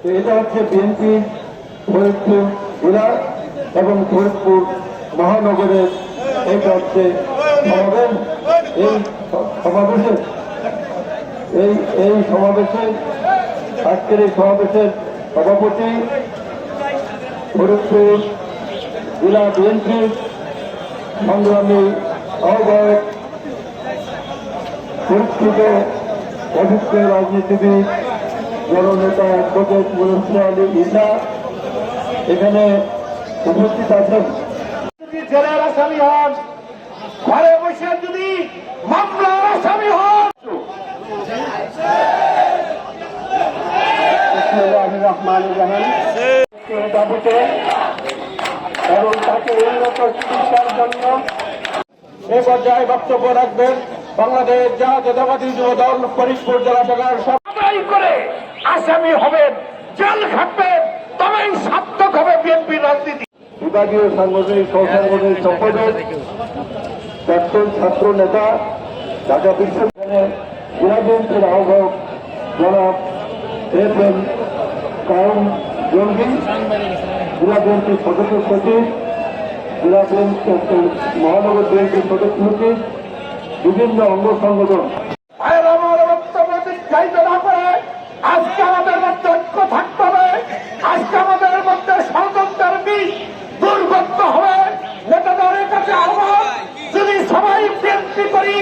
তো এটা হচ্ছে বিএনপি ফরিদপুর জেলা এবং ফরিদপুর মহানগরের এটা হচ্ছে সমাবেশ। এই সমাবেশে এই এই সমাবেশে আজকের এই সমাবেশের সভাপতি ফরিদপুর জেলা বিএনপি সংগ্রামী আহ্বায়ক পরিস্থিত অভিজ্ঞ রাজনীতিবিদ জননেতা অ্যাডভোকেট মুরব্বী আলী ইসা এখানে উপস্থিত আছেন। জেলার আসামি হন ঘরে বসে যদি মামলার আসামি হন। রহমান দাবিতে এবং তাকে উন্নত চিকিৎসার জন্য এ পর্যায়ে বক্তব্য রাখবেন বাংলাদেশ জাতীয়তাবাদী যুব দল ফরিদপুর জেলা শাখার সবাই করে আসামি হবেন জেল খাটবেন বিভিন্ন অঙ্গ সংগঠন ভাইয়ের আমার বক্তব্য দীর্ঘায়িত না করে আজকে আমাদের মধ্যে ঐক্য থাকতে হবে আজকে আমাদের মধ্যে ষড়যন্ত্রের বীজ দুর্গত হবে নেতাদের কাছে আহ্বান যদি সবাই বিএনপি করি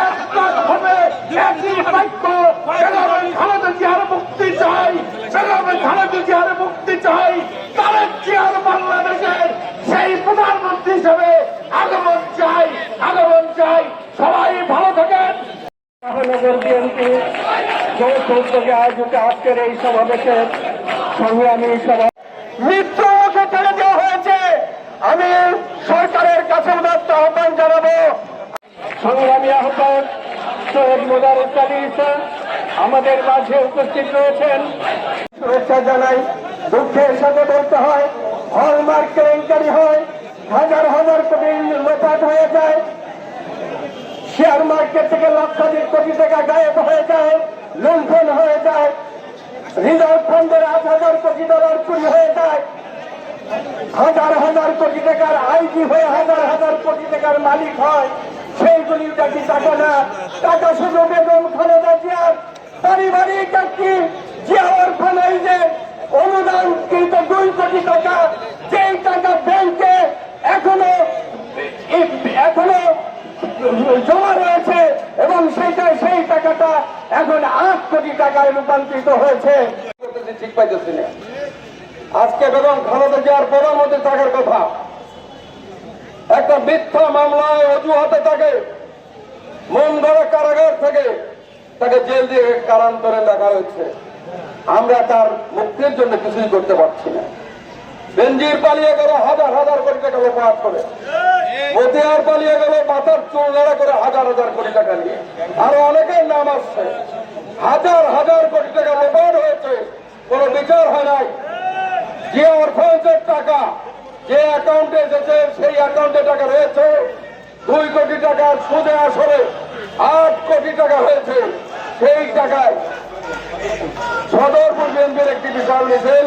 এক কাজ হবে একই বাক্য বেগম খালেদা জিয়ার মুক্তি চাই বেগম খালেদা জিয়ার মুক্তি চাই তারেক জিয়ার বাংলাদেশের সেই প্রধানমন্ত্রী হিসেবে আগমন চাই আগমন চাই সবাই ভালো থাকেন মহানগর বিএনপি যৌথ আয়োজিত আজকের এই সমাবেশের সংগ্রামী সভা মিত্রকে ছেড়ে দেওয়া হয়েছে আমি সরকারের কাছে উদাত্ত আহ্বান জানাব সংগ্রামী আহ্বায়ক সৈয়দ মোদারুদ্দ আলী ইসলাম আমাদের মাঝে উপস্থিত রয়েছেন শুভেচ্ছা জানাই দুঃখের সাথে বলতে হয় হলমার্ক কেলেঙ্কারি হয় হাজার হাজার কোটি লোপাট হয়ে যায় শেয়ার মার্কেট থেকে লক্ষাধিক কোটি টাকা গায়েব হয়ে যায়, লুণ্ঠন হয়ে যায়, রিজার্ভ ফান্ডের আট হাজার কোটি ডলার চুরি হয়ে যায়। হাজার হাজার কোটি টাকার আইজি হয়ে হাজার হাজার কোটি টাকার মালিক হয়, সেইগুলি নাকি টাকা না। টাকা শুধু বেগম খালেদা জিয়ার পারিবারিক একটি অরফানাইজে অনুদান কিন্তু দুই কোটি টাকা, যেই টাকা ব্যাংকে এখনও এখনও জমা রয়েছে এবং সেইটা সেই টাকাটা এখন আট কোটি টাকায় রূপান্তরিত হয়েছে। ঠিক পাইতেছি না। আজকে বেগম খালেদা জিয়ার প্রধানমন্ত্রী থাকার কথা। একটা মিথ্যা মামলায় অজুহাতে তাকে মন ধরে কারাগার থেকে তাকে জেল দিয়ে কারান্তরে রাখা হয়েছে। আমরা তার মুক্তির জন্য কিছুই করতে পারছি না। বেঞ্জির পালিয়ে গেল হাজার হাজার কোটি টাকা লোপাট করে। মতিয়ার পালিয়ে গেল মাথার চুল নাড়া করে হাজার হাজার কোটি টাকা নিয়ে। আরও অনেকের নাম আসছে। হাজার হাজার কোটি টাকা লোপাট হয়েছে। কোনো বিচার হয় নাই। যে অর্থায়নের টাকা যে অ্যাকাউন্টে এসেছে সেই অ্যাকাউন্টে টাকা রয়েছে দুই কোটি টাকার সুদে আসলে আট কোটি টাকা হয়েছে। সেই টাকায় সদরপুর বিএনপির একটি বিশাল মিছিল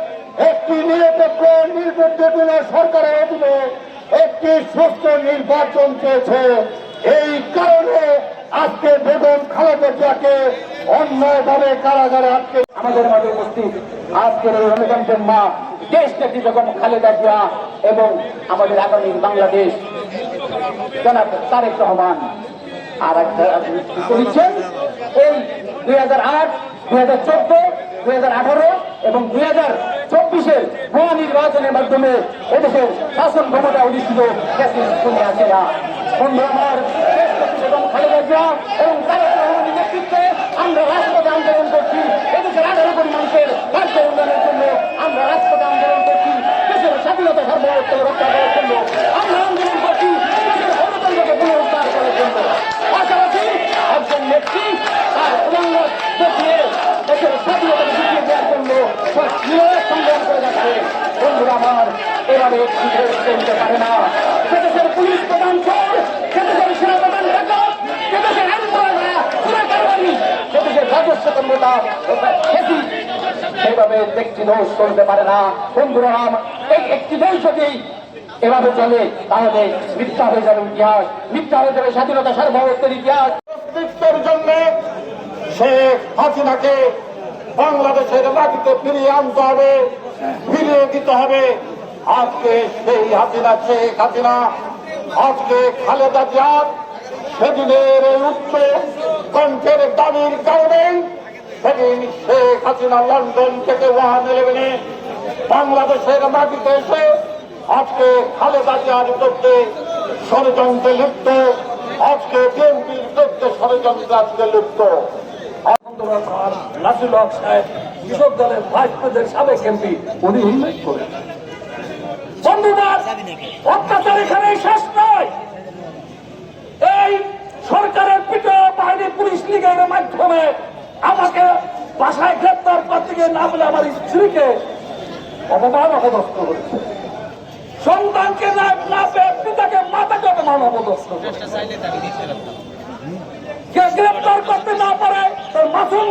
একটি নিরপেক্ষ নির্বিঘ্ন সরকারের অধীনে একটি সুস্থ নির্বাচন চেয়েছে এই কারণে আজকে বেগম খালেদা জিয়াকে অন্যায়ভাবে কারাগারে আটকে আমাদের মাঝে উপস্থিত আজকের এই রণকান্তের মা দেশ নেত্রী বেগম খালেদা জিয়া এবং আমাদের আগামী বাংলাদেশ জনাব তারেক রহমান। আর একটা লিখছেন এই দুই হাজার আট, দুই হাজার চোদ্দ, দুই হাজার আঠারো এবং দুই হাজার চব্বিশের ভুয়া নির্বাচনের মাধ্যমে এদেশের শাসন ক্ষমতা অধিষ্ঠিত না বন্ধু আমার বেগম খালেদা জিয়া এবং তারেক রহমানের নেতৃত্বে আমরা রাজপথে আন্দোলন করছি এদেশের আঠারো কোটি মানুষের রাজ্য উন্নয়নের জন্য আমরা রাজপথে ভাইরা আমার এভাবে একটি চলতে পারে না। সেদেশের পুলিশ প্রধান চোর সেদেশের সেনাপ্রধান ডাকাত সেদেশের একটি দোষ চলতে পারে না। একটি যদি এভাবে চলে, তাহলে মিথ্যা হয়ে যাবে ইতিহাস স্বাধীনতা সার্বভৌমত্বের ইতিহাস। অস্তিত্বের জন্য শেখ হাসিনাকে বাংলাদেশের মাটিতে ফিরিয়ে আনতে হবে। ফিরিয়ে দিতে হবে। আজকে সেই হাসিনা, শেখ হাসিনা, আজকে খালেদা জিয়ার সেদিনের উচ্চ কণ্ঠের দাবির কারণে সেদিন শেখ হাসিনা লন্ডন থেকে ওয়ান ইলেভেনে বাংলাদেশের মাটিতে এসে আজকে খালেদা জিয়ার বিরুদ্ধে ষড়যন্ত্রে লিপ্ত, আজকে বিএনপির বিরুদ্ধে ষড়যন্ত্র আজকে লিপ্ত হক সাহেব কৃষক দলের ভাইস প্রেসিডেন্ট সাবেক এমপি, উনি করেন। অত্যাচার এখানে শেষ নয়। এই সরকারের পিঠে বাহিনী পুলিশ মাধ্যমে আমাকে বাসায় গ্রেপ্তার করতে গিয়ে না বলে আমার স্ত্রীকে অপমান অপদস্থ সন্তানকে না পিতাকে মাতাকে অপমান অপদস্থ গ্রেপ্তার করতে না পারে, তার মাসুম